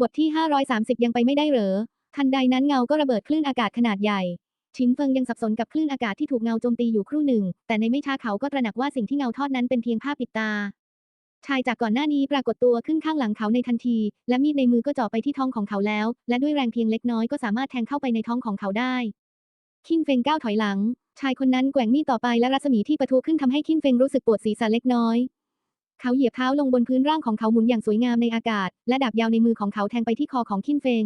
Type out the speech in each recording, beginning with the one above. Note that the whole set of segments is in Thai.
บทที่ 530 ยังไปไม่ได้เหรอ ทันใดนั้นเงาก็ระเบิดคลื่นอากาศขนาดใหญ่ ชินเฟิงยังสับสนกับคลื่นอากาศที่ถูกเงาโจมตีอยู่ครู่หนึ่ง แต่ในไม่ช้าเขาก็ตระหนักว่าสิ่งที่เงาทอดนั้นเป็นเพียงผ้าปิดตา ชายจากก่อนหน้านี้ปรากฏตัวขึ้นข้างหลังเขาในทันที และมีดในมือก็จ่อไปที่ท้องของเขาแล้ว และด้วยแรงเพียงเล็กน้อยก็สามารถแทงเข้าไปในท้องของเขาได้ คินเฟงก้าวถอยหลัง ชายคนนั้นแกว่งมีดต่อไปและรัศมีที่ปะทุขึ้นทำให้คินเฟงรู้สึกปวดศีรษะเล็กน้อย เขาเหยียบเท้าลงบนพื้นร่างของเขาหมุนอย่างสวยงามในอากาศ และดาบยาวในมือของเขาแทงไปที่คอของคินเฟง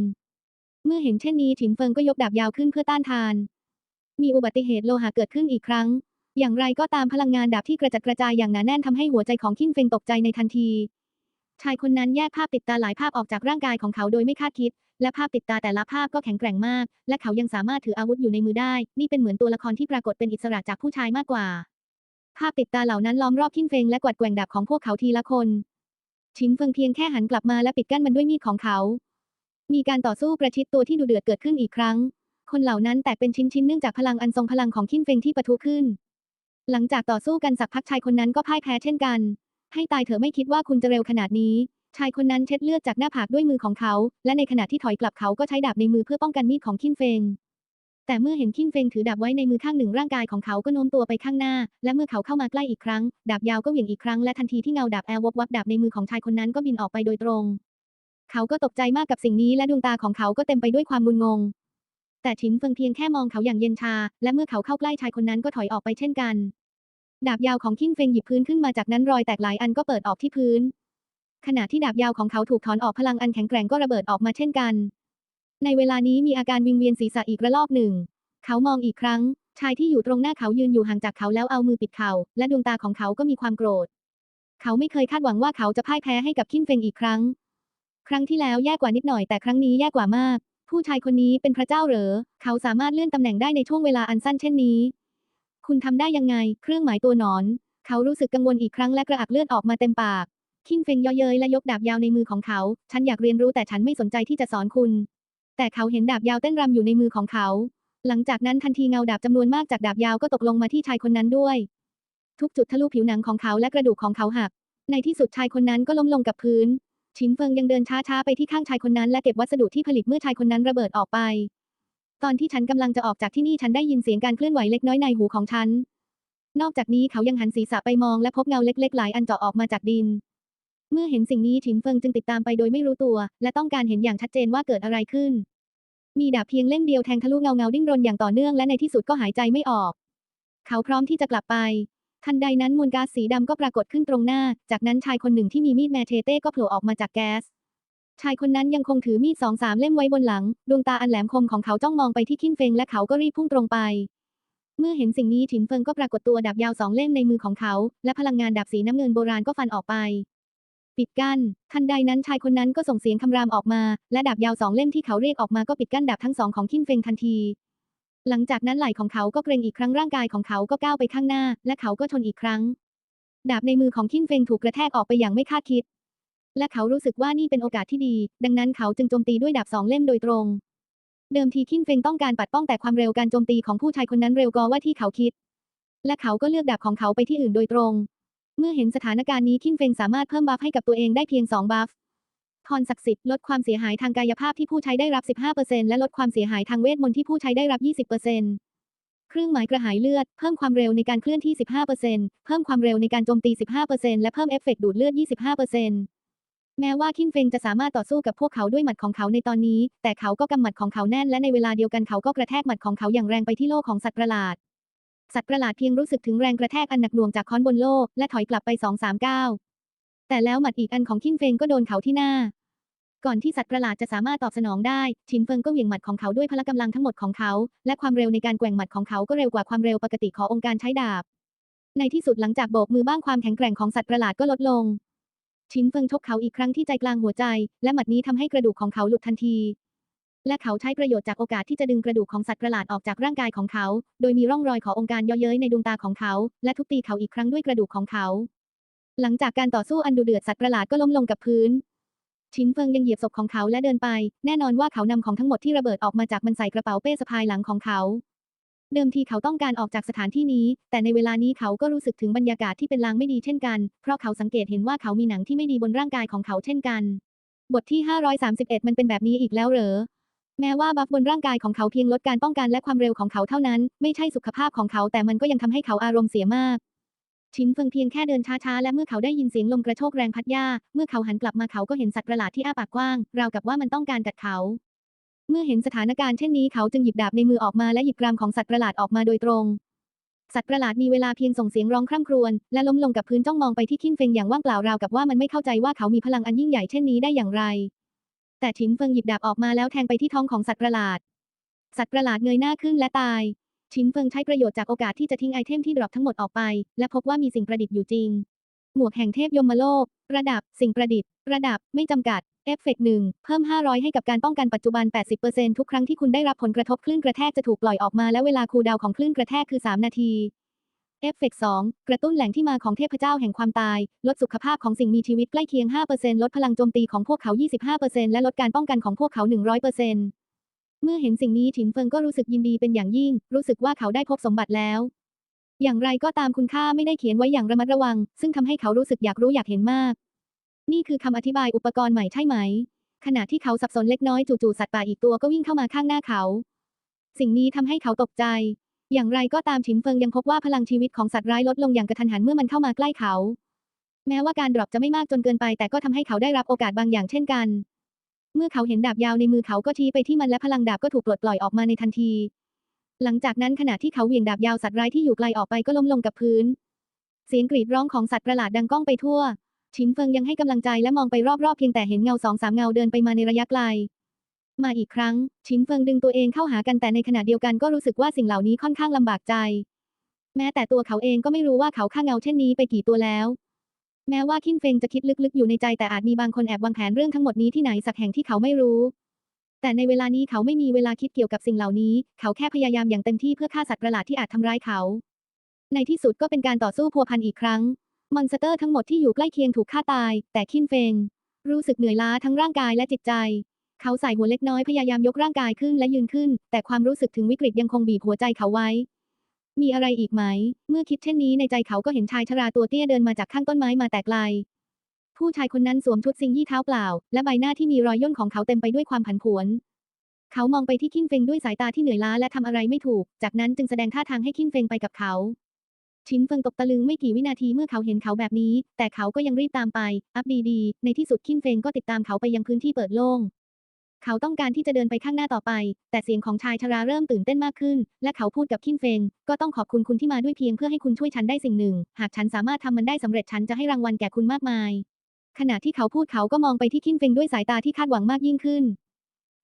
เมื่อเห็นเช่นนี้ฉินเฟิงก็ยกดาบยาวขึ้นเพื่อต้านทาน มีอุบัติเหตุโลหะเกิดขึ้นอีกครั้ง อย่างไรก็ตามพลังงานดาบที่กระจัดกระจายอย่างหนาแน่นทำให้หัวใจของคินเฟงตกใจในทันที ชายคนนั้นแยกภาพติดตาหลายภาพออกจากร่างกายของเขาโดยไม่คาดคิด และภาพติดตาแต่ละภาพก็แข็งแกร่งมาก และเขายังสามารถถืออาวุธอยู่ในมือได้ นี่เป็นเหมือนตัวละครที่ปรากฏเป็นอิสระจากผู้ชายมากกว่า ภาพติดตาเหล่านั้นล้อมรอบคินเฟงและกวัดแกว่งดาบของพวกเขาทีละคนชินเฟิงเพียงแค่หันกลับมาและปิดกั้นมันด้วยมีดของเขา มีการต่อสู้ประชิดตัวที่ดูเดือดเกิดขึ้นอีกครั้ง คนเหล่านั้นแตกเป็นชิ้นๆเนื่องจากพลังอันทรงพลังของคินเฟงที่ปะทุขึ้น หลังจากต่อสู้กันสักพักชายคนนั้นก็พ่ายแพ้เช่นกัน ให้ตายเถอะไม่คิดว่าคุณจะเร็วขนาดนี้ ชายคนนั้นเช็ดเลือดจากหน้าผากด้วยมือของเขา และในขณะที่ถอยกลับเขาก็ใช้ดาบในมือเพื่อป้องกันมีดของคินเฟง แต่เมื่อเห็นคินเฟงถือดาบไว้ในมือข้างหนึ่งร่างกายของเขาก็โน้มตัวไปข้างหน้า และเมื่อเขาเข้ามาใกล้อีกครั้ง ดาบยาวก็เหวี่ยงอีกครั้งและทันทีที่เงาดาบแอลวบวับดาบในมือของชายคนนั้นก็บินออกไปโดยตรง เขาก็ตกใจมากกับสิ่งนี้และดวงตาของเขาก็เต็มไปด้วยความงุนงง แต่ฉินเฟิงเพียงแค่มองเขาอย่างเย็นชา และเมื่อเขาเข้าใกล้ชายคนนั้นก็ถอยออกไปเช่นกัน ดาบยาวของคินเฟงหยิบพื้นขึ้นมาจากนั้นรอยแตกหลายอันก็เปิดออกที่พื้น ขณะที่ดาบยาวของเขาถูกถอนออกพลังอันแข็งแกร่งก็ระเบิดออกมาเช่นกัน ในเวลานี้มีอาการวิงเวียนศีรษะอีกระลอกหนึ่ง เขามองอีกครั้ง ชายที่อยู่ตรงหน้าเขายืนอยู่ห่างจากเขาแล้วเอามือปิดเข่าและดวงตาของเขาก็มีความโกรธ เขาไม่เคยคาดหวังว่าเขาจะพ่ายแพ้ให้กับคินเฟงอีกครั้ง ครั้งที่แล้วแย่กว่านิดหน่อยแต่ครั้งนี้แย่กว่ามาก ผู้ชายคนนี้เป็นพระเจ้าเหรอ เขาสามารถเลื่อนตำแหน่งได้ในช่วงเวลาอันสั้นเช่นนี้ คุณทำได้ยังไง เครื่องหมายตัวหนอน เขารู้สึกกังวลอีกครั้งและกระอักเลือดออกมาเต็มปากคิงเฟงเย่อเย้ยและยกดาบยาวในมือของเขา ฉันอยากเรียนรู้แต่ฉันไม่สนใจที่จะสอนคุณ แต่เขาเห็นดาบยาวเต้นรำอยู่ในมือของเขา หลังจากนั้นทันทีเงาดาบจำนวนมากจากดาบยาวก็ตกลงมาที่ชายคนนั้นด้วย ทุกจุดทะลุผิวหนังของเขาและกระดูกของเขาหัก ในที่สุดชายคนนั้นก็ล้มลงกับพื้น ชินเฟิงยังเดินช้าๆไปที่ข้างชายคนนั้นและเก็บวัสดุที่ผลิตเมื่อชายคนนั้นระเบิดออกไป ตอนที่ฉันกำลังจะออกจากที่นี่ฉันได้ยินเสียงการเคลื่อนไหวเล็กน้อยในหูของฉัน นอกจากนี้เขายังหันศีรษะไปมองและพบเงาเล็ก ๆ หลายอันเจาะออกมาจากดิน เมื่อเห็นสิ่งนี้ฉินเฟิงจึงติดตามไปโดยไม่รู้ตัว และต้องการเห็นอย่างชัดเจนว่าเกิดอะไรขึ้น มีดาบเพียงเล่มเดียวแทงทะลุเงาเงาดิ้นรนอย่างต่อเนื่องและในที่สุดก็หายใจไม่ออก เขาพร้อมที่จะกลับไป ทันใดนั้นมวลก๊าซสีดำก็ปรากฏขึ้นตรงหน้า จากนั้นชายคนหนึ่งที่มีมีดแมเชเต้ก็โผล่ออกมาจากแก๊ส ชายคนนั้นยังคงถือมีดสองสามเล่มไว้บนหลัง ดวงตาอันแหลมคมของเขาจ้องมองไปที่คินเฟงและเขาก็รีบพุ่งตรงไปเมื่อเห็นสิ่งนี้ฉินเฟิงก็ปรากฏตัวดาบยาวสองเล่มในมือของเขา และพลังงานดาบสีน้ำเงินโบราณก็ฟันออกไป ปิดกั้น ทันใดนั้นชายคนนั้นก็ส่งเสียงคำรามออกมา และดาบยาวสองเล่มที่เขาเรียกออกมาก็ปิดกั้นดาบทั้งสองของคินเฟงทันที หลังจากนั้นไหล่ของเขาก็เกรงอีกครั้งร่างกายของเขาก็ก้าวไปข้างหน้า และเขาก็ชนอีกครั้ง ดาบในมือของคินเฟงถูกกระแทกออกไปอย่างไม่คาดคิด และเขารู้สึกว่านี่เป็นโอกาสที่ดี ดังนั้นเขาจึงโจมตีด้วยดาบสองเล่มโดยตรง เดิมทีคินเฟงต้องการปัดป้องแต่ความเร็วการโจมตีของผู้ชายคนนั้นเร็วกว่าที่เขาคิด และเขาก็เลือกดาบของเขาไปที่อื่นโดยตรง เมื่อเห็นสถานการณ์นี้คินเฟงสามารถเพิ่มบัฟให้กับตัวเองได้เพียง 2 บัฟพรศักดิ์สิทธิ์ลดความเสียหายทางกายภาพที่ผู้ใช้ได้รับ 15%และลดความเสียหายทางเวทมนต์ที่ผู้ใช้ได้รับ 20%เครื่องหมายกระหายเลือด เพิ่มความเร็วในการเคลื่อนที่ 15%เพิ่มความเร็วในการโจมตี 15%และเพิ่มเอฟเฟกต์ดูดเลือด 25%แม้ว่าคินเฟงจะสามารถต่อสู้กับพวกเขาด้วยหมัดของเขาในตอนนี้ แต่เขาก็กำหมัดของเขาแน่นและในเวลาเดียวกันเขาก็กระแทกหมัดของเขาอย่างแรงไปที่โลกของสัตว์ประหลาด สัตว์ประหลาดเพียงรู้สึกถึงแรงกระแทกอันหนักหน่วงจากค้อนบนโลก และถอยกลับไปสองสามก้าวแต่แล้วหมัดอีกอันของคินเฟงก็โดนเขาที่หน้า ก่อนที่สัตว์ประหลาดจะสามารถตอบสนองได้ชินเฟิงก็เหวี่ยงหมัดของเขาด้วยพละกำลังทั้งหมดของเขา และความเร็วในการแกว่งหมัดของเขาก็เร็วกว่าความเร็วปกติขององค์การใช้ดาบ ในที่สุดหลังจากโบกมือบ้างความแข็งแกร่งของสัตว์ประหลาดก็ลดลงชินเฟิงชกเขาอีกครั้งที่ใจกลางหัวใจ และหมัดนี้ทำให้กระดูกของเขาหลุดทันที และเขาใช้ประโยชน์จากโอกาสที่จะดึงกระดูกของสัตว์ประหลาดออกจากร่างกายของเขา โดยมีร่องรอยขององค์การเย่อเย้ยในดวงตาของเขา และทุบตีเขาอีกครั้งด้วยกระดูกของเขา หลังจากการต่อสู้อันดุเดือดสัตว์ประหลาดก็ล้มลงกับพื้นชินเฟิงยังเหยียบศพของเขาและเดินไป แน่นอนว่าเขานำของทั้งหมดที่ระเบิดออกมาจากมันใส่กระเป๋าเป้สะพายหลังของเขา เดิมทีเขาต้องการออกจากสถานที่นี้ แต่ในเวลานี้เขาก็รู้สึกถึงบรรยากาศที่เป็นลางไม่ดีเช่นกัน เพราะเขาสังเกตเห็นว่าเขามีหนังที่ไม่ดีบนร่างกายของเขาเช่นกัน บทที่ 531 มันเป็นแบบนี้อีกแล้วเหรอ แม้ว่าบัฟบนร่างกายของเขาเพียงลดการป้องกันและความเร็วของเขาเท่านั้น ไม่ใช่สุขภาพของเขาแต่มันก็ยังทำให้เขาอารมณ์เสียมากชินเฟิงเพียงแค่เดินช้าๆ และเมื่อเขาได้ยินเสียงลมกระโชกแรงพัดหญ้า เมื่อเขาหันกลับมาเขาก็เห็นสัตว์ประหลาดที่อ้าปากกว้าง ราวกับว่ามันต้องการกัดเขา เมื่อเห็นสถานการณ์เช่นนี้เขาจึงหยิบดาบในมือออกมาและหยิบกรามของสัตว์ประหลาดออกมาโดยตรง สัตว์ประหลาดมีเวลาเพียงส่งเสียงร้องคร่ำครวญและล้มลงกับพื้นจ้องมองไปที่คินเฟิงอย่างว่างเปล่าราวกับว่ามันไม่เข้าใจว่าเขามีพลังอันยิ่งใหญ่เช่นนี้ได้อย่างไร แต่ชินเฟิงหยิบดาบออกมาแล้วแทงไปที่ท้องของสัตว์ประหลาด สัตว์ประหลาดเงยหน้าขึ้นและตายชินเฟิงใช้ประโยชน์จากโอกาสที่จะทิ้งไอเทมที่ดรอปทั้งหมดออกไป และพบว่ามีสิ่งประดิษฐ์อยู่จริง หมวกแห่งเทพยมโลก ระดับ สิ่งประดิษฐ์ ระดับ ไม่จำกัด เอฟเฟกต์หนึ่งเพิ่ม 500 ให้กับการป้องกันปัจจุบัน 80%ทุกครั้งที่คุณได้รับผลกระทบคลื่นกระแทกจะถูกปล่อยออกมาและเวลาคูลดาวของคลื่นกระแทกคือ 3 นาที เอฟเฟกต์2กระตุ้นแหล่งที่มาของเทพเจ้าแห่งความตาย ลดสุขภาพของสิ่งมีชีวิตใกล้เคียง 5%ลดพลังโจมตีของพวกเขา 25%และลดการป้องกันของพวกเขา 100%เมื่อเห็นสิ่งนี้ฉินเฟิงก็รู้สึกยินดีเป็นอย่างยิ่ง รู้สึกว่าเขาได้พบสมบัติแล้ว อย่างไรก็ตามคุณค่าไม่ได้เขียนไว้อย่างระมัดระวัง ซึ่งทำให้เขารู้สึกอยากรู้อยากเห็นมาก นี่คือคำอธิบายอุปกรณ์ใหม่ใช่ไหม ขณะที่เขาสับสนเล็กน้อยจู่ๆสัตว์ป่าอีกตัวก็วิ่งเข้ามาข้างหน้าเขา สิ่งนี้ทำให้เขาตกใจ อย่างไรก็ตามฉินเฟิงยังพบว่าพลังชีวิตของสัตว์ร้ายลดลงอย่างกระทันหันเมื่อมันเข้ามาใกล้เขา แม้ว่าการดรอปจะไม่มากจนเกินไป แต่ก็ทำให้เขาได้รับโอกาสบางอย่างเช่นกัน เมื่อเขาเห็นดาบยาวในมือเขาก็ชี้ไปที่มันและพลังดาบก็ถูกปลดปล่อยออกมาในทันที หลังจากนั้นขณะที่เขาเหวี่ยงดาบยาวสัตว์ร้ายที่อยู่ไกลออกไปก็ล้มลงกับพื้น เสียงกรีดร้องของสัตว์ประหลาดดังก้องไปทั่วชินเฟิงยังให้กำลังใจและมองไปรอบๆเพียงแต่เห็นเงาสองสามเงาเดินไปมาในระยะไกล มาอีกครั้ง ชินเฟิงดึงตัวเองเข้าหากันแต่ในขณะเดียวกันก็รู้สึกว่าสิ่งเหล่านี้ค่อนข้างลำบากใจ แม้แต่ตัวเขาเองก็ไม่รู้ว่าเขาฆ่าเงาเช่นนี้ไปกี่ตัวแล้ว แม้ว่าคินเฟงจะคิดลึกๆอยู่ในใจแต่อาจมีบางคนแอบวางแผนเรื่องทั้งหมดนี้ที่ไหนสักแห่งที่เขาไม่รู้ แต่ในเวลานี้เขาไม่มีเวลาคิดเกี่ยวกับสิ่งเหล่านี้ เขาแค่พยายามอย่างเต็มที่เพื่อฆ่าสัตว์ประหลาดที่อาจทำร้ายเขา ในที่สุดก็เป็นการต่อสู้พัวพันอีกครั้ง มอนสเตอร์ทั้งหมดที่อยู่ใกล้เคียงถูกฆ่าตาย แต่คินเฟงรู้สึกเหนื่อยล้าทั้งร่างกายและจิตใจ เขาใส่หัวเล็กน้อยพยายามยกร่างกายขึ้นและยืนขึ้น แต่ความรู้สึกถึงวิกฤตยังคงบีบหัวใจเขาไว้ มีอะไรอีกไหม เมื่อคิดเช่นนี้ในใจเขาก็เห็นชายชราตัวเตี้ยเดินมาจากข้างต้นไม้มาแต่ไกล ผู้ชายคนนั้นสวมชุดซิงยี่เท้าเปล่า และใบหน้าที่มีรอยย่นของเขาเต็มไปด้วยความผันผวน เขามองไปที่คินเฟงด้วยสายตาที่เหนื่อยล้าและทำอะไรไม่ถูก จากนั้นจึงแสดงท่าทางให้คินเฟงไปกับเขาชินเฟิงตกตะลึงไม่กี่วินาทีเมื่อเขาเห็นเขาแบบนี้ แต่เขาก็ยังรีบตามไป อัพดีๆในที่สุดคินเฟงก็ติดตามเขาไปยังพื้นที่เปิดโล่ง เขาต้องการที่จะเดินไปข้างหน้าต่อไป แต่เสียงของชายชราเริ่มตื่นเต้นมากขึ้น และเขาพูดกับคินเฟง ก็ต้องขอบคุณคุณที่มาด้วยเพียงเพื่อให้คุณช่วยฉันได้สิ่งหนึ่ง หากฉันสามารถทำมันได้สำเร็จฉันจะให้รางวัลแก่คุณมากมาย ขณะที่เขาพูดเขาก็มองไปที่คินเฟงด้วยสายตาที่คาดหวังมากยิ่งขึ้น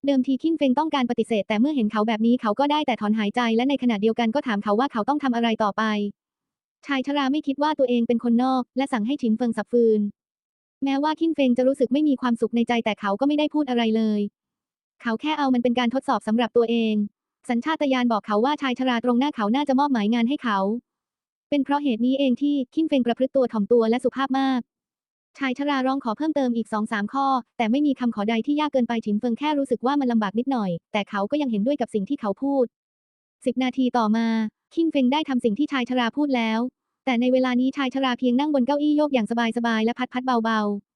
เดิมทีคินเฟงต้องการปฏิเสธ แต่เมื่อเห็นเขาแบบนี้เขาก็ได้แต่ถอนหายใจ และในขณะเดียวกันก็ถามเขาว่าเขาต้องทำอะไรต่อไป ชายชราไม่คิดว่าตัวเองเป็นคนนอก และสั่งให้ฉินเฟิงสับฟืนแม้ว่าคินเฟงจะรู้สึกไม่มีความสุขในใจแต่เขาก็ไม่ได้พูดอะไรเลย เขาแค่เอามันเป็นการทดสอบสำหรับตัวเอง สัญชาตญาณบอกเขาว่าชายชราตรงหน้าเขาน่าจะมอบหมายงานให้เขา เป็นเพราะเหตุนี้เองที่คินเฟงประพฤติตัวถ่อมตัวและสุภาพมาก ชายชราร้องขอเพิ่มเติมอีกสองสามข้อ แต่ไม่มีคำขอใดที่ยากเกินไปฉินเฟิงแค่รู้สึกว่ามันลำบากนิดหน่อย แต่เขาก็ยังเห็นด้วยกับสิ่งที่เขาพูดสิบนาทีต่อมาคินเฟงได้ทำสิ่งที่ชายชราพูดแล้ว แต่ในเวลานี้ชายชราเพียงนั่งบนเก้าอี้โยกอย่างสบายๆและพัดพัดเบาๆ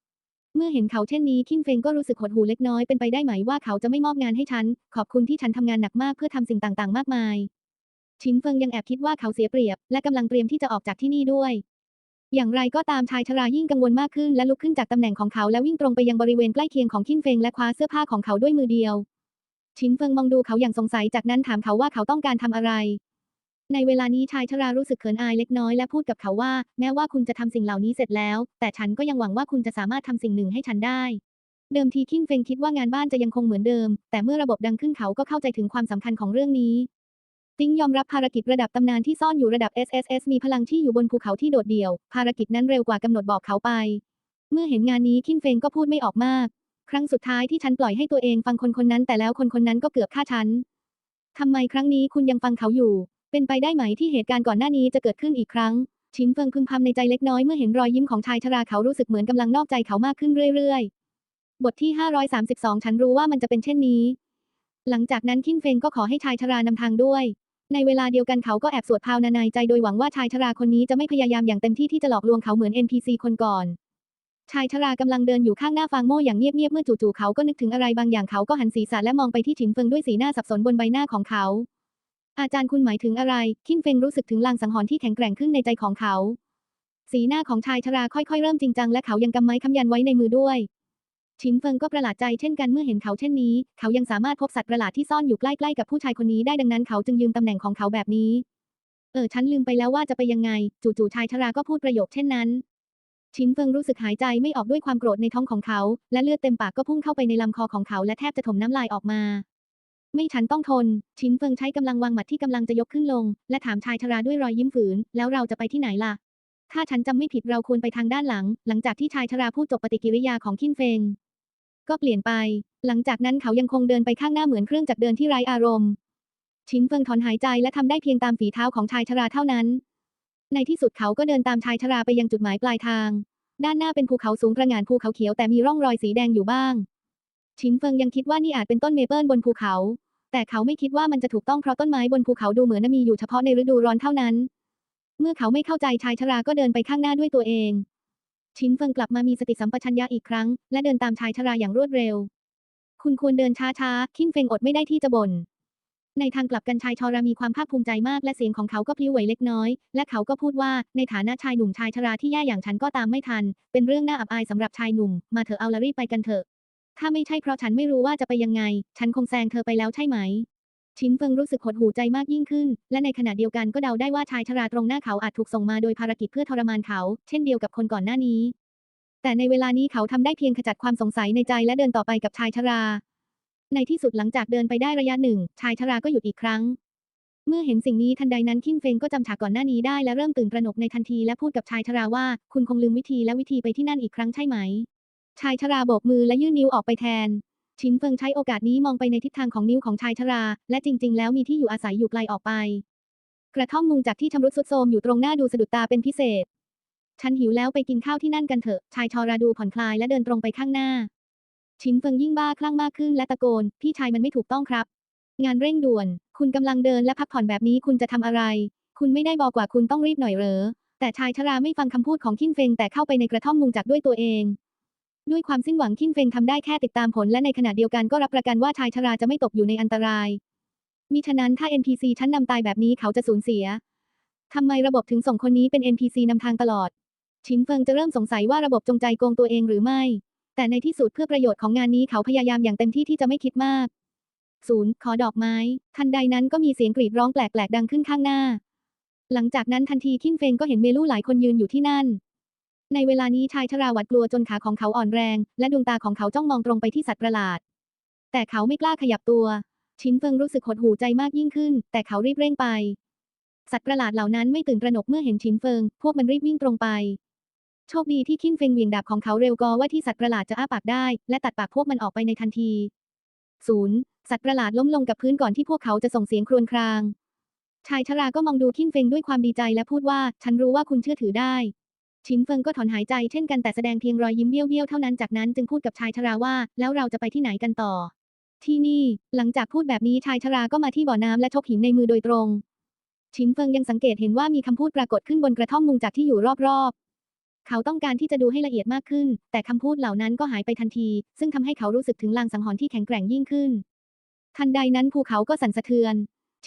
เมื่อเห็นเขาเช่นนี้คินเฟงก็รู้สึกหดหูเล็กน้อยเป็นไปได้ไหมว่าเขาจะไม่มอบงานให้ฉัน ขอบคุณที่ฉันทำงานหนักมากเพื่อทำสิ่งต่างๆ มากมาย ชินเฟิงยังแอบคิดว่าเขาเสียเปรียบ และกำลังเตรียมที่จะออกจากที่นี่ด้วย อย่างไรก็ตามชายชรายิ่งกังวลมากขึ้นและลุกขึ้นจากตำแหน่งของเขาและวิ่งตรงไปยังบริเวณใกล้เคียงของคินเฟงและคว้าเสื้อผ้าของเขาด้วยมือเดียวชินเฟิงมองดูเขาอย่างสงสัยจากนั้นถามเขาว่าเขาต้องการทำอะไร ในเวลานี้ชายชรารู้สึกเขินอายเล็กน้อยและพูดกับเขาว่า แม้ว่าคุณจะทำสิ่งเหล่านี้เสร็จแล้ว แต่ฉันก็ยังหวังว่าคุณจะสามารถทำสิ่งหนึ่งให้ฉันได้ เดิมทีคินเฟงคิดว่างานบ้านจะยังคงเหมือนเดิม แต่เมื่อระบบดังขึ้นเขาก็เข้าใจถึงความสำคัญของเรื่องนี้ติ้งยอมรับภารกิจระดับตำนานที่ซ่อนอยู่ระดับ SSS มีพลังที่อยู่บนภูเขาที่โดดเดี่ยว ภารกิจนั้นเร็วกว่ากำหนดบอกเขาไป เมื่อเห็นงานนี้คินเฟงก็พูดไม่ออกมาก ครั้งสุดท้ายที่ฉันปล่อยให้ตัวเองฟังคนคนนั้นแต่แล้วคนคนนั้นก็เกือบฆ่าฉันทำไมครั้งนี้คุณยังฟังเขาอยู่ เป็นไปได้ไหมที่เหตุการณ์ก่อนหน้านี้จะเกิดขึ้นอีกครั้ง ชินเฟิงพึมพำในใจเล็กน้อยเมื่อเห็นรอยยิ้มของชายชราเขารู้สึกเหมือนกำลังนอกใจเขามากขึ้นเรื่อยๆ บทที่ 532 ฉันรู้ว่ามันจะเป็นเช่นนี้ หลังจากนั้นคินเฟงก็ขอให้ชายชรานำทางด้วย ในเวลาเดียวกันเขาก็แอบสวดภาวนาในใจโดยหวังว่าชายชราคนนี้จะไม่พยายามอย่างเต็มที่ที่จะหลอกลวงเขาเหมือน NPC คนก่อนชายชรากำลังเดินอยู่ข้างหน้าฟางโม่อย่างเงียบๆเมื่อจู่ๆเขาก็นึกถึงอะไรบางอย่างเขาก็หันศีรษะและมองไปที่ฉินเฟิงด้วยสีหน้าสับสนบนใบหน้าของเขา อาจารย์คุณหมายถึงอะไร คินเฟิงรู้สึกถึงลางสังหรณ์ที่แข็งแกร่งขึ้นในใจของเขา สีหน้าของชายชราค่อยๆ เริ่มจริงจังและเขายังกำไม้คำยันไว้ในมือด้วย ชินเฟิงก็ประหลาดใจเช่นกันเมื่อเห็นเขาเช่นนี้ เขายังสามารถพบสัตว์ประหลาดที่ซ่อนอยู่ใกล้ๆกับผู้ชายคนนี้ได้ดังนั้นเขาจึงยืมตำแหน่งของเขาแบบนี้ เออฉันลืมไปแล้วว่าจะไปยังไง จู่ๆชายชราก็พูดประโยคเช่นนั้น ชินเฟิงรู้สึกหายใจไม่ออกด้วยความโกรธในท้องของเขา และเลือดเต็มปากก็พุ่งเข้าไปในลำคอของเขาและแทบจะถมน้ำลายออกมา ไม่ฉันต้องทน ชินเฟิงใช้กำลังวางหมัดที่กำลังจะยกขึ้นลง และถามชายชราด้วยรอยยิ้มฝืน แล้วเราจะไปที่ไหนล่ะ ถ้าฉันจำไม่ผิดเราควรไปทางด้านหลัง หลังจากที่ชายชราพูดจบปฏิกิริยาของคินเฟงก็เปลี่ยนไป หลังจากนั้นเขายังคงเดินไปข้างหน้าเหมือนเครื่องจักรเดินที่ไร้อารมณ์ ชินเฟิงถอนหายใจและทำได้เพียงตามฝีเท้าของชายชราเท่านั้น ในที่สุดเขาก็เดินตามชายชราไปยังจุดหมายปลายทาง ด้านหน้าเป็นภูเขาสูงประงานภูเขาเขียวแต่มีร่องรอยสีแดงอยู่บ้าง ชินเฟิงยังคิดว่านี่อาจเป็นต้นเมเปิลบนภูเขา แต่เขาไม่คิดว่ามันจะถูกต้องเพราะต้นไม้บนภูเขาดูเหมือนมีอยู่เฉพาะในฤดูร้อนเท่านั้น เมื่อเขาไม่เข้าใจชายชราก็เดินไปข้างหน้าด้วยตัวเอง ชินเฟิงกลับมามีสติสัมปชัญญะอีกครั้ง และเดินตามชายชราอย่างรวดเร็ว คุณควรเดินช้าๆคินเฟิงอดไม่ได้ที่จะบ่นในทางกลับกันชายชรามีความภาคภูมิใจมาก และเสียงของเขาก็พลิ้วไหวเล็กน้อย และเขาก็พูดว่าในฐานะชายหนุ่มชายชราที่แย่อย่างฉันก็ตามไม่ทัน เป็นเรื่องน่าอับอายสำหรับชายหนุ่ม มาเถอะเอาละรีบไปกันเถอะ ถ้าไม่ใช่เพราะฉันไม่รู้ว่าจะไปยังไง ฉันคงแซงเธอไปแล้วใช่ไหม ชินเฟิงรู้สึกหดหูใจมากยิ่งขึ้น และในขณะเดียวกันก็เดาได้ว่าชายชราตรงหน้าเขาอาจถูกส่งมาโดยภารกิจเพื่อทรมานเขา เช่นเดียวกับคนก่อนหน้านี้ แต่ในเวลานี้เขาทำได้เพียงขจัดความสงสัยในใจและเดินต่อไปกับชายชรา ในที่สุดหลังจากเดินไปได้ระยะหนึ่ง ชายชราก็หยุดอีกครั้ง เมื่อเห็นสิ่งนี้ทันใดนั้นคินเฟงก็จำฉากก่อนหน้านี้ได้และเริ่มตื่นตระหนกในทันทีและพูดกับชายชราว่า คุณคงลืมวิธีและวิธีไปที่นั่นอีกครั้งใช่ไหม ชายชราโบกมือและยื่นนิ้วออกไปแทน ชินเฟิงใช้โอกาสนี้มองไปในทิศทางของนิ้วของชายชรา และจริง ๆ แล้วมีที่อยู่อาศัยอยู่ไกลออกไป กระท่อมมุงจากที่ชำรุดทรุดโทรมอยู่ตรงหน้าดูสะดุดตาเป็นพิเศษ ฉันหิวแล้วไปกินข้าวที่นั่นกันเถอะ ชายชราดูผ่อนคลายและเดินตรงไปข้างหน้า ชินเฟิงยิ่งบ้าคลั่งมากขึ้นและตะโกน พี่ชายมันไม่ถูกต้องครับ งานเร่งด่วน คุณกำลังเดินและพักผ่อนแบบนี้คุณจะทำอะไร คุณไม่ได้บอกว่าคุณต้องรีบหน่อยเหรอแต่ชายชราไม่ฟังคำพูดของคินเฟงแต่เข้าไปในกระท่อมมุงจากด้วยตัวเอง ด้วยความสิ้นหวังคินเฟงทำได้แค่ติดตามผลและในขณะเดียวกันก็รับประกันว่าชายชราจะไม่ตกอยู่ในอันตราย มิฉะนั้นถ้า NPC ชั้นนำตายแบบนี้เขาจะสูญเสียทำไมระบบถึงส่งคนนี้เป็น NPC นำทางตลอด ชินเฟิงจะเริ่มสงสัยว่าระบบจงใจโกงตัวเองหรือไม่ แต่ในที่สุดเพื่อประโยชน์ของงานนี้เขาพยายามอย่างเต็มที่ที่จะไม่คิดมากศูนย์ขอดอกไม้ ทันใดนั้นก็มีเสียงกรีดร้องแปลกๆดังขึ้นข้างหน้า หลังจากนั้นทันทีคินเฟงก็เห็นเมลู่หลายคนยืนอยู่ที่นั่น ในเวลานี้ชายชราหวัดกลัวจนขาของเขาอ่อนแรง และดวงตาของเขาจ้องมองตรงไปที่สัตว์ประหลาด แต่เขาไม่กล้าขยับตัว ชินเฟิงรู้สึกหดหูใจมากยิ่งขึ้น แต่เขารีบเร่งไป สัตว์ประหลาดเหล่านั้นไม่ตื่นตระหนกเมื่อเห็นชินเฟิง พวกมันรีบวิ่งตรงไป โชคดีที่คินเฟิงเวียงดาบของเขาเร็วกอว่าที่สัตว์ประหลาดจะอ้าปากได้ และตัดปากพวกมันออกไปในทันทีศูนย์สัตว์ประหลาดล้มลงกับพื้นก่อนที่พวกเขาจะส่งเสียงครวญคราง ชายชราก็มองดูคินเฟงด้วยความดีใจและพูดว่า ฉันรู้ว่าคุณเชื่อถือได้ ชินเฟิงก็ถอนหายใจเช่นกันแต่แสดงเพียงรอยยิ้มเบี้ยวๆเท่านั้นจากนั้นจึงพูดกับชายชราว่า แล้วเราจะไปที่ไหนกันต่อ ที่นี่ หลังจากพูดแบบนี้ชายชราก็มาที่บ่อน้ำและชกหินในมือโดยตรง ชินเฟิงยังสังเกตเห็นว่ามีคำพูดปรากฏขึ้นบนกระท่อมมุงจากที่อยู่รอบๆ เขาต้องการที่จะดูให้ละเอียดมากขึ้น แต่คำพูดเหล่านั้นก็หายไปทันที ซึ่งทำให้เขารู้สึกถึงลางสังหรณ์ที่แข็งแกร่งยิ่งขึ้น ทันใดนั้นภูเขาก็สั่นสะเทือน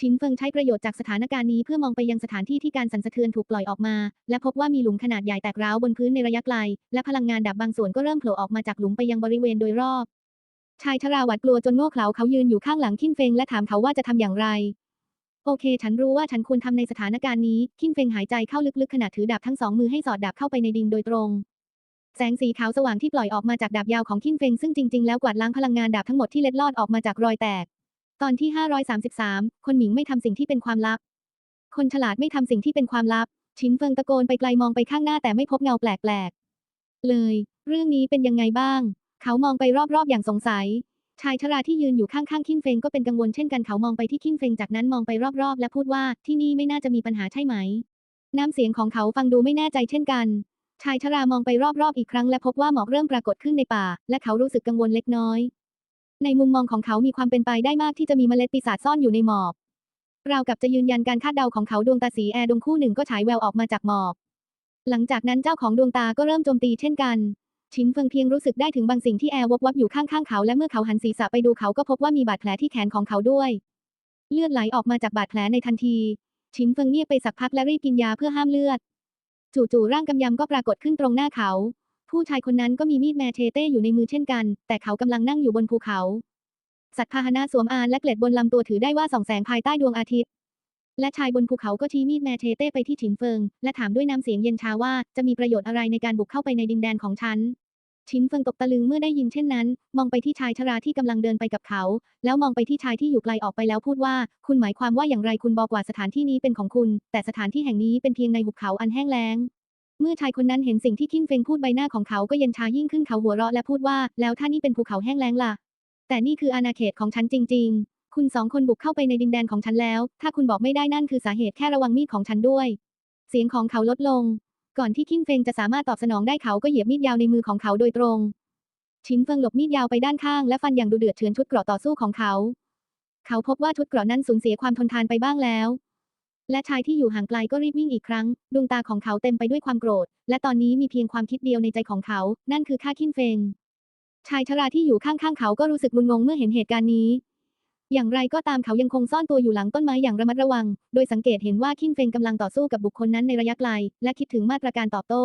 ชินเฟิงใช้ประโยชน์จากสถานการณ์นี้เพื่อมองไปยังสถานที่ที่การสั่นสะเทือนถูกปล่อยออกมา และพบว่ามีหลุมขนาดใหญ่แตกร้าวบนพื้นในระยะไกล และพลังงานดับบางส่วนก็เริ่มโผล่ออกมาจากหลุมไปยังบริเวณโดยรอบ ชายชราหวาดกลัวจนโง่เขลาเขายืนอยู่ข้างหลังคินเฟงและถามเขาว่าจะทำอย่างไร โอเค ฉันรู้ว่าฉันควรทำในสถานการณ์นี้คินเฟงหายใจเข้าลึกๆขณะถือดาบทั้งสองมือให้สอดดาบเข้าไปในดินโดยตรงแสงสีขาวสว่างที่ปล่อยออกมาจากดาบยาวของคินเฟงซึ่งจริงๆ แล้วกวาดล้างพลังงานดาบทั้งหมดที่เล็ดลอดออกมาจากรอยแตก ตอนที่ 533 คนหมิงไม่ทำสิ่งที่เป็นความลับ คนฉลาดไม่ทำสิ่งที่เป็นความลับ ชินเฟิงตะโกนไปไกลมองไปข้างหน้าแต่ไม่พบเงาแปลกๆ เลย เรื่องนี้เป็นยังไงบ้าง เขามองไปรอบๆอย่างสงสัย ชายชราที่ยืนอยู่ข้างๆคินเฟงก็เป็นกังวลเช่นกันเขามองไปที่คินเฟงจากนั้นมองไปรอบๆ และพูดว่าที่นี่ไม่น่าจะมีปัญหาใช่ไหม น้ำเสียงของเขาฟังดูไม่แน่ใจเช่นกัน ชายชรามองไปรอบๆอีกครั้งและพบว่าหมอกเริ่มปรากฏขึ้นในป่า และเขารู้สึกกังวลเล็กน้อย ในมุมมองของเขามีความเป็นไปได้มากที่จะมีเมล็ดปีศาจซ่อนอยู่ในหมอกราวกับจะยืนยันการคาดเดาของเขาดวงตาสีแอร์ดวงคู่หนึ่งก็ฉายแววออกมาจากหมอกหลังจากนั้นเจ้าของดวงตาก็เริ่มโจมตีเช่นกัน ชินเฟิงเพียงรู้สึกได้ถึงบางสิ่งที่แอร์วบวับอยู่ข้างๆเขา และเมื่อเขาหันศีรษะไปดูเขาก็พบว่ามีบาดแผลที่แขนของเขาด้วย เลือดไหลออกมาจากบาดแผลในทันที ชินเฟิงเงียบไปสักพักและรีบกินยาเพื่อห้ามเลือด จู่ๆร่างกำยำก็ปรากฏขึ้นตรงหน้าเขา ผู้ชายคนนั้นก็มีมีดแมเชเต้อยู่ในมือเช่นกัน แต่เขากำลังนั่งอยู่บนภูเขา สัตว์พาหนะสวมอานและเกล็ดบนลำตัวถือได้ว่าส่องแสงภายใต้ดวงอาทิตย์ และชายบนภูเขาก็ชี้มีดแมเชเต้ไปที่ฉินเฟิง และถามด้วยน้ำเสียงเย็นชาว่าจะมีประโยชน์อะไรในการบุกเข้าไปในดินแดนของฉันฉินเฟิงตกตะลึงเมื่อได้ยินเช่นนั้น มองไปที่ชายชราที่กำลังเดินไปกับเขา แล้วมองไปที่ชายที่อยู่ไกลออกไปแล้วพูดว่า คุณหมายความว่าอย่างไรคุณบอกว่าสถานที่นี้เป็นของคุณ แต่สถานที่แห่งนี้เป็นเพียงในหุบเขาอันแห้งแล้ง เมื่อชายคนนั้นเห็นสิ่งที่คินเฟงพูดใบหน้าของเขาก็เย็นชายิ่งขึ้นเขาหัวเราะและพูดว่า แล้วถ้านี่เป็นภูเขาแห้งแล้งล่ะ แต่นี่คืออาณาเขตของฉันจริง ๆ คุณสองคนบุกเข้าไปในดินแดนของฉันแล้ว ถ้าคุณบอกไม่ได้นั่นคือสาเหตุแค่ระวังมีดของฉันด้วย เสียงของเขาลดลง ก่อนที่คินเฟงจะสามารถตอบสนองได้เขาก็เหยียบมีดยาวในมือของเขาโดยตรง ชินเฟิงหลบมีดยาวไปด้านข้างและฟันอย่างดุเดือดเฉือนชุดเกราะต่อสู้ของเขา เขาพบว่าชุดเกราะนั้นสูญเสียความทนทานไปบ้างแล้ว และชายที่อยู่ห่างไกลก็รีบวิ่งอีกครั้ง ดวงตาของเขาเต็มไปด้วยความโกรธ และตอนนี้มีเพียงความคิดเดียวในใจของเขา นั่นคือฆ่าคินเฟง ชายชราที่อยู่ข้างๆเขาก็รู้สึกงุนงงเมื่อเห็นเหตุการณ์นี้ อย่างไรก็ตามเขายังคงซ่อนตัวอยู่หลังต้นไม้อย่างระมัดระวัง โดยสังเกตเห็นว่าคินเฟงกำลังต่อสู้กับบุคคลนั้นในระยะไกล และคิดถึงมาตรการตอบโต้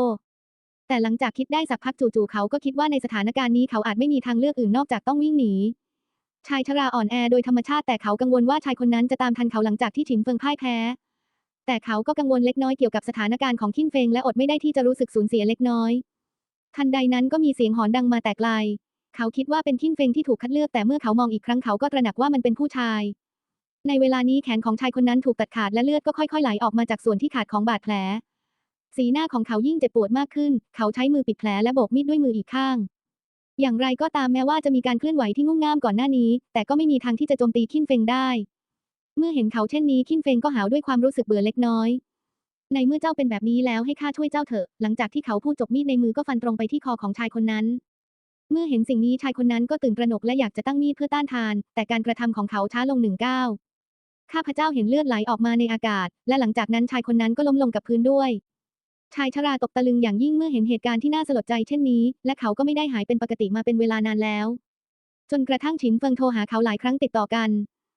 แต่หลังจากคิดได้สักพักจู่ๆเขาก็คิดว่าในสถานการณ์นี้เขาอาจไม่มีทางเลือกอื่นนอกจากต้องวิ่งหนีชายชราอ่อนแอโดยธรรมชาติแต่เขากังวลว่าชายคนนั้นจะตามทันเขาหลังจากที่ฉินเฟิงพ่ายแพ้ แต่เขาก็กังวลเล็กน้อยเกี่ยวกับสถานการณ์ของคินเฟงและอดไม่ได้ที่จะรู้สึกสูญเสียเล็กน้อย ทันใดนั้นก็มีเสียงหอนดังมาแต่ไกล เขาคิดว่าเป็นคินเฟงที่ถูกคัดเลือกแต่เมื่อเขามองอีกครั้งเขาก็ตระหนักว่ามันเป็นผู้ชาย ในเวลานี้แขนของชายคนนั้นถูกตัดขาดและเลือดก็ค่อยๆไหลออกมาจากส่วนที่ขาดของบาดแผล สีหน้าของเขายิ่งเจ็บปวดมากขึ้น เขาใช้มือปิดแผลและโบกมีดด้วยมืออีกข้าง อย่างไรก็ตามแม้ว่าจะมีการเคลื่อนไหวที่งุ่มง่ามก่อนหน้านี้ แต่ก็ไม่มีทางที่จะโจมตีคินเฟงได้ เมื่อเห็นเขาเช่นนี้คินเฟงก็หาวด้วยความรู้สึกเบื่อเล็กน้อย ในเมื่อเจ้าเป็นแบบนี้แล้วให้ข้าช่วยเจ้าเถอะ หลังจากที่เขาพูดจบมีดในมือก็ฟันตรงไปที่คอของชายคนนั้น เมื่อเห็นสิ่งนี้ชายคนนั้นก็ตื่นตระหนกและอยากจะตั้งมีดเพื่อต้านทาน แต่การกระทำของเขาช้าลงหนึ่งก้าวข้าพเจ้าเห็นเลือดไหลออกมาในอากาศ และหลังจากนั้นชายคนนั้นก็ล้มลงกับพื้นด้วย ชายชราตกตะลึงอย่างยิ่งเมื่อเห็นเหตุการณ์ที่น่าสลดใจเช่นนี้ และเขาก็ไม่ได้หายเป็นปกติมาเป็นเวลานานแล้ว จนกระทั่งฉินเฟิงโทรหาเขาหลายครั้งติดต่อกัน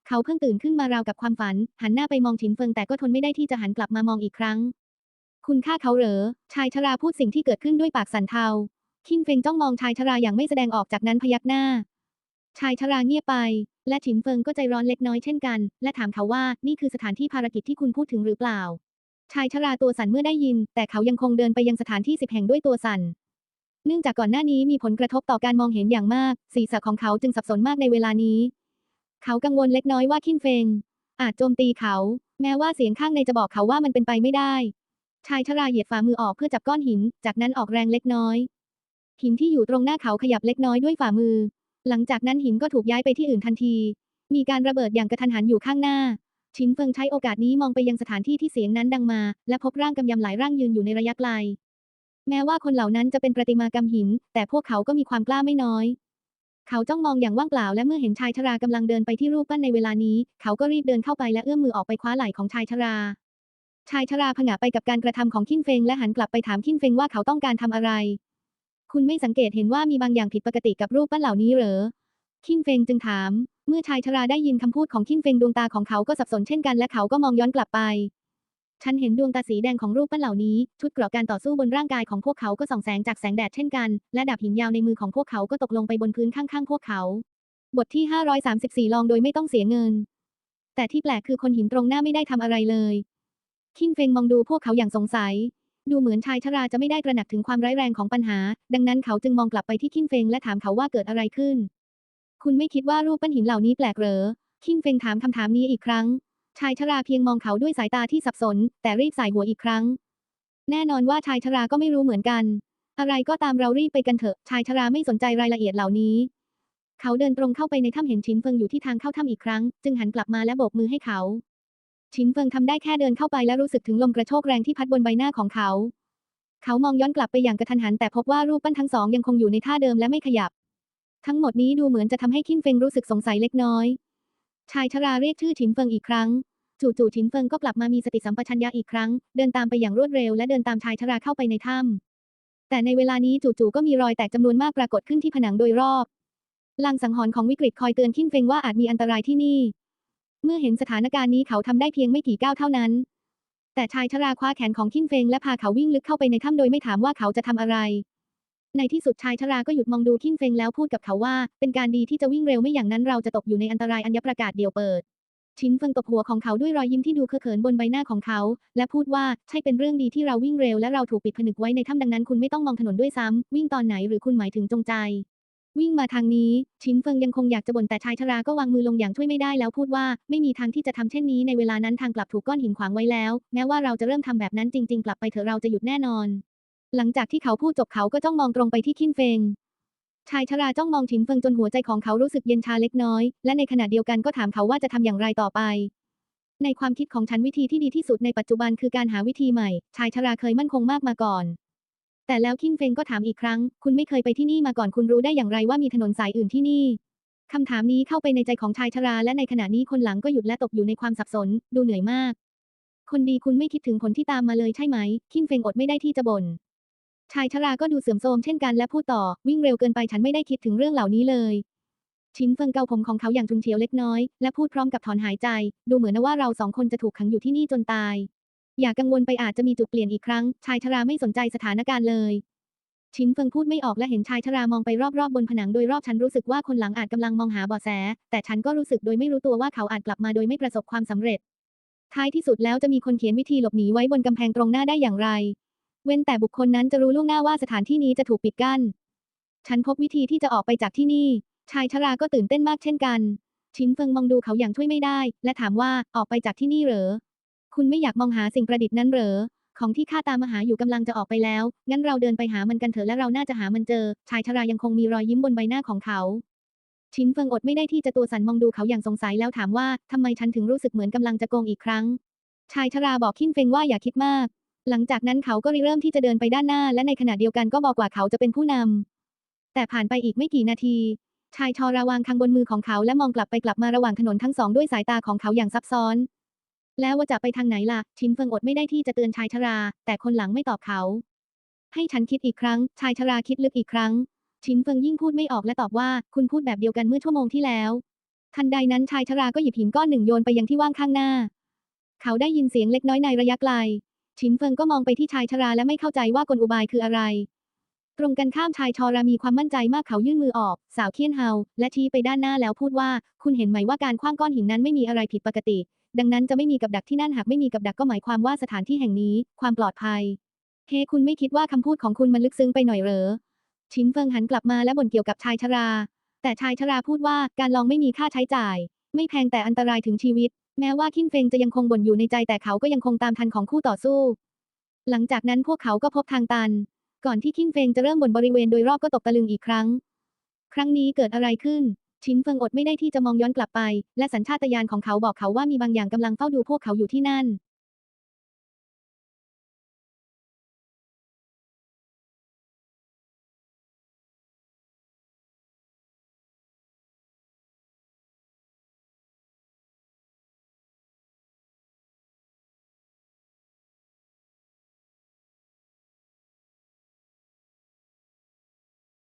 เขาเพิ่งตื่นขึ้นมาราวกับความฝัน หันหน้าไปมองฉินเฟิงแต่ก็ทนไม่ได้ที่จะหันกลับมามองอีกครั้ง คุณฆ่าเขาเหรอ ชายชราพูดสิ่งที่เกิดขึ้นด้วยปากสั่นเทา คินเฟิงจ้องมองชายชราอย่างไม่แสดงออกจากนั้นพยักหน้า ชายชราเงียบไป และฉินเฟิงก็ใจร้อนเล็กน้อยเช่นกัน และถามเขาว่านี่คือสถานที่ภารกิจที่คุณพูดถึงหรือเปล่า ชายชราตัวสั่นเมื่อได้ยิน แต่เขายังคงเดินไปยังสถานที่สิบแห่งด้วยตัวสั่นเนื่องจากก่อนหน้านี้มีผลกระทบต่อการมองเห็นอย่างมาก ศีรษะของเขาจึงสับสนมากในเวลานี้ เขากังวลเล็กน้อยว่าคินเฟง อาจโจมตีเขา แม้ว่าเสียงข้างในจะบอกเขาว่ามันเป็นไปไม่ได้ ชายชราเหยียดฝ่ามือออกเพื่อจับก้อนหิน จากนั้นออกแรงเล็กน้อย หินที่อยู่ตรงหน้าเขาขยับเล็กน้อยด้วยฝ่ามือ หลังจากนั้นหินก็ถูกย้ายไปที่อื่นทันที มีการระเบิดอย่างกระทันหันอยู่ข้างหน้า ชินเฟิงใช้โอกาสนี้มองไปยังสถานที่ที่เสียงนั้นดังมา และพบร่างกำยำหลายร่างยืนอยู่ในระยะไกล แม้ว่าคนเหล่านั้นจะเป็นประติมากรรมหิน แต่พวกเขาก็มีความกล้าไม่น้อย เขาจ้องมองอย่างว่างเปล่าและเมื่อเห็นชายชรากำลังเดินไปที่รูปปั้นในเวลานี้ เขาก็รีบเดินเข้าไปและเอื้อมมือออกไปคว้าไหล่ของชายชรา ชายชราผงะไปกับการกระทำของคินเฟงและหันกลับไปถามคินเฟงว่าเขาต้องการทำอะไร คุณไม่สังเกตเห็นว่ามีบางอย่างผิดปกติกับรูปปั้นเหล่านี้เหรอคินเฟงจึงถาม เมื่อชายชราได้ยินคำพูดของคินเฟงดวงตาของเขาก็สับสนเช่นกันและเขาก็มองย้อนกลับไป ฉันเห็นดวงตาสีแดงของรูปปั้นเหล่านี้ ชุดเกราะการต่อสู้บนร่างกายของพวกเขาก็ส่องแสงจากแสงแดดเช่นกัน และดาบหินยาวในมือของพวกเขาก็ตกลงไปบนพื้นข้างๆ พวกเขา บทที่ 534 ลองโดยไม่ต้องเสียเงิน แต่ที่แปลกคือคนหินตรงหน้าไม่ได้ทำอะไรเลย คินเฟงมองดูพวกเขาอย่างสงสัย ดูเหมือนชายชราจะไม่ได้ตระหนักถึงความร้ายแรงของปัญหา ดังนั้นเขาจึงมองกลับไปที่คินเฟงและถามเขาว่าเกิดอะไรขึ้น คุณไม่คิดว่ารูปปั้นหินเหล่านี้แปลกเหรอคินเฟงถามคำถามนี้อีกครั้ง ชายชราเพียงมองเขาด้วยสายตาที่สับสน แต่รีบสายหัวอีกครั้ง แน่นอนว่าชายชราก็ไม่รู้เหมือนกัน อะไรก็ตามเรารีบไปกันเถอะ ชายชราไม่สนใจรายละเอียดเหล่านี้ เขาเดินตรงเข้าไปในถ้ำเห็นชินเฟิงอยู่ที่ทางเข้าถ้ำอีกครั้ง จึงหันกลับมาและโบกมือให้เขาชินเฟิงทำได้แค่เดินเข้าไปและรู้สึกถึงลมกระโชกแรงที่พัดบนใบหน้าของเขา เขามองย้อนกลับไปอย่างกระทันหันแต่พบว่ารูปปั้นทั้งสองยังคงอยู่ในท่าเดิมและไม่ขยับ ทั้งหมดนี้ดูเหมือนจะทำให้คินเฟิงรู้สึกสงสัยเล็กน้อย ชายชราเรียกชื่อชินเฟิงอีกครั้ง จู่ๆชินเฟิงก็กลับมามีสติสัมปชัญญะอีกครั้ง เดินตามไปอย่างรวดเร็วและเดินตามชายชราเข้าไปในถ้ำแต่ในเวลานี้จู่ๆก็มีรอยแตกจำนวนมากปรากฏขึ้นที่ผนังโดยรอบลางสังหรณ์ของวิกฤตคอยเตือนขิ้นเฟงว่าอาจมีอันตรายที่นี่ เมื่อเห็นสถานการณ์นี้เขาทำได้เพียงไม่กี่ก้าวเท่านั้น แต่ชายชราคว้าแขนของขิ้นเฟงและพาเขาวิ่งลึกเข้าไปในถ้ำโดยไม่ถามว่าเขาจะทำอะไร ในที่สุดชายชราก็หยุดมองดูขิ้นเฟงแล้วพูดกับเขาว่า เป็นการดีที่จะวิ่งเร็วไม่อย่างนั้นเราจะตกอยู่ในอันตรายอัญญประกาศเดียวเปิดชินเฟิงตบหัวของเขาด้วยรอยยิ้มที่ดูเคอะเขินบนใบหน้าของเขา และพูดว่าใช่เป็นเรื่องดีที่เราวิ่งเร็วและเราถูกปิดผนึกไว้ในถ้ำดังนั้นคุณไม่ต้องมองถนนด้วยซ้ำวิ่งตอนไหนหรือคุณหมายถึงจงใจ วิ่งมาทางนี้ ชินเฟิงยังคงอยากจะบ่นแต่ชายชราก็วางมือลงอย่างช่วยไม่ได้แล้วพูดว่าไม่มีทางที่จะทำเช่นนี้ในเวลานั้นทางกลับถูกก้อนหินขวางไว้แล้ว แม้ว่าเราจะเริ่มทำแบบนั้นจริง ๆ กลับไปเถอะเราจะหยุดแน่นอน หลังจากที่เขาพูดจบเขาก็จ้องมองตรงไปที่ขินเฟง ชายชราจ้องมองฉินเฟิงจนหัวใจของเขารู้สึกเย็นชาเล็กน้อย และในขณะเดียวกันก็ถามเขาว่าจะทำอย่างไรต่อไป ในความคิดของฉันวิธีที่ดีที่สุดในปัจจุบันคือการหาวิธีใหม่ ชายชราเคยมั่นคงมากมาก่อน แต่แล้วคินเฟงก็ถามอีกครั้ง คุณไม่เคยไปที่นี่มาก่อนคุณรู้ได้อย่างไรว่ามีถนนสายอื่นที่นี่คำถามนี้เข้าไปในใจของชายชราและในขณะนี้คนหลังก็หยุดและตกอยู่ในความสับสน ดูเหนื่อยมาก คนดีคุณไม่คิดถึงผลที่ตามมาเลยใช่ไหม คินเฟงอดไม่ได้ที่จะบ่น ชายชราก็ดูเสื่อมโทรมเช่นกันและพูดต่อ วิ่งเร็วเกินไปฉันไม่ได้คิดถึงเรื่องเหล่านี้เลยชินเฟิงเกาผมของเขาอย่างจุนเฉียวเล็กน้อย และพูดพร้อมกับถอนหายใจ ดูเหมือนนะว่าเราสองคนจะถูกขังอยู่ที่นี่จนตาย อย่ากังวลไปอาจจะมีจุดเปลี่ยนอีกครั้ง ชายชราไม่สนใจสถานการณ์เลย ชินเฟิงพูดไม่ออกและเห็นชายชรามองไปรอบๆบนผนังโดยรอบฉันรู้สึกว่าคนหลังอาจกำลังมองหาเบาะแส แต่ฉันก็รู้สึกโดยไม่รู้ตัวว่าเขาอาจกลับมาโดยไม่ประสบความสำเร็จ ท้ายที่สุดแล้วจะมีคนเขียนวิธีหลบหนีไว้บนกำแพงตรงหน้าได้อย่างไร เว้นแต่บุคคลนั้นจะรู้ล่วงหน้าว่าสถานที่นี้จะถูกปิดกั้น ฉันพบวิธีที่จะออกไปจากที่นี่ ชายชราก็ตื่นเต้นมากเช่นกัน ชินเฟิงมองดูเขาอย่างช่วยไม่ได้ และถามว่าออกไปจากที่นี่เหรอ คุณไม่อยากมองหาสิ่งประดิษฐ์นั้นเหรอ ของที่ข้าตามหาอยู่กำลังจะออกไปแล้ว งั้นเราเดินไปหามันกันเถอะและเราน่าจะหามันเจอ ชายชรายังคงมีรอยยิ้มบนใบหน้าของเขา ชินเฟิงอดไม่ได้ที่จะตัวสั่นมองดูเขาอย่างสงสัยแล้วถามว่าทำไมฉันถึงรู้สึกเหมือนกำลังจะโกงอีกครั้ง ชายชราบอกขินเฟิงว่าอย่าคิดมาก หลังจากนั้นเขาก็ริเริ่มที่จะเดินไปด้านหน้า และในขณะเดียวกันก็บอกว่าเขาจะเป็นผู้นำ แต่ผ่านไปอีกไม่กี่นาที ชายชอราวางคางบนมือของเขาและมองกลับไปกลับมาระหว่างถนนทั้งสองด้วยสายตาของเขาอย่างซับซ้อน แล้วว่าจะไปทางไหนล่ะ ชินเฟิงอดไม่ได้ที่จะเตือนชายชรา แต่คนหลังไม่ตอบเขา ให้ฉันคิดอีกครั้ง ชายชราคิดลึกอีกครั้ง ชินเฟิงยิ่งพูดไม่ออกและตอบว่า คุณพูดแบบเดียวกันเมื่อชั่วโมงที่แล้ว ทันใดนั้นชายชราก็หยิบหินก้อนหนึ่งโยนไปยังที่ว่างข้างหน้า เขาได้ยินเสียงเล็กน้อยในระยะไกล ชินเฟิงก็มองไปที่ชายชราและไม่เข้าใจว่ากลอุบายคืออะไร ตรงกันข้ามชายชรามีความมั่นใจมากเขายื่นมือออก สาวเคียนเฮาและชี้ไปด้านหน้าแล้วพูดว่า คุณเห็นไหมว่าการคว้างก้อนหินนั้นไม่มีอะไรผิดปกติ ดังนั้นจะไม่มีกับดักที่นั่นหากไม่มีกับดักก็หมายความว่าสถานที่แห่งนี้ ความปลอดภัย เฮคุณไม่คิดว่าคำพูดของคุณมันลึกซึ้งไปหน่อยเหรอชินเฟิงหันกลับมาและบ่นเกี่ยวกับชายชรา แต่ชายชราพูดว่าการลองไม่มีค่าใช้จ่าย ไม่แพงแต่อันตรายถึงชีวิต แม้ว่าคินเฟงจะยังคงบ่นอยู่ในใจแต่เขาก็ยังคงตามทันของคู่ต่อสู้ หลังจากนั้นพวกเขาก็พบทางตัน ก่อนที่คินเฟงจะเริ่มบ่นบริเวณโดยรอบก็ตกตะลึงอีกครั้ง ครั้งนี้เกิดอะไรขึ้น ชินเฟิงอดไม่ได้ที่จะมองย้อนกลับไป และสัญชาตญาณของเขาบอกเขาว่ามีบางอย่างกำลังเฝ้าดูพวกเขาอยู่ที่นั่น